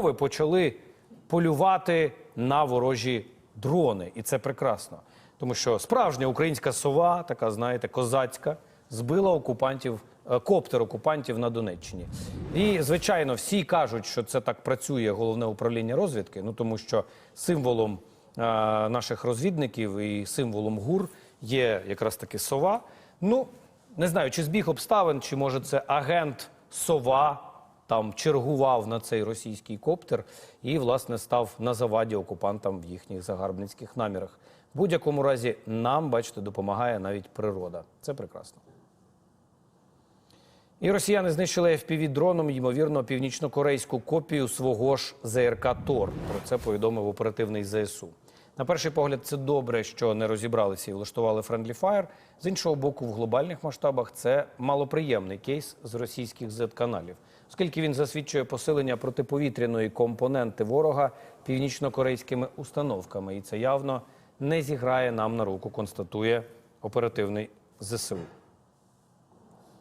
ви почали полювати на ворожі дрони, і це прекрасно. Тому що справжня українська сова, така знаєте, козацька, збила окупантів, е, коптер окупантів на Донеччині. І звичайно, всі кажуть, що це так працює головне управління розвідки. Ну тому що символом е, наших розвідників і символом ГУР є якраз таки сова. Ну не знаю, чи збіг обставин, чи може це агент сова там чергував на цей російський коптер і, власне, став на заваді окупантам в їхніх загарбницьких намірах. В будь-якому разі нам, бачите, допомагає навіть природа. Це прекрасно. І росіяни знищили FPV-дроном, ймовірно, північно-корейську копію свого ж ЗРК Тор. Про це повідомив оперативний ЗСУ. На перший погляд, це добре, що не розібралися і влаштували Friendly Fire. З іншого боку, в глобальних масштабах це малоприємний кейс з російських Z-каналів, оскільки він засвідчує посилення протиповітряної компоненти ворога північно-корейськими установками. І це явно не зіграє нам на руку, констатує оперативний ЗСУ.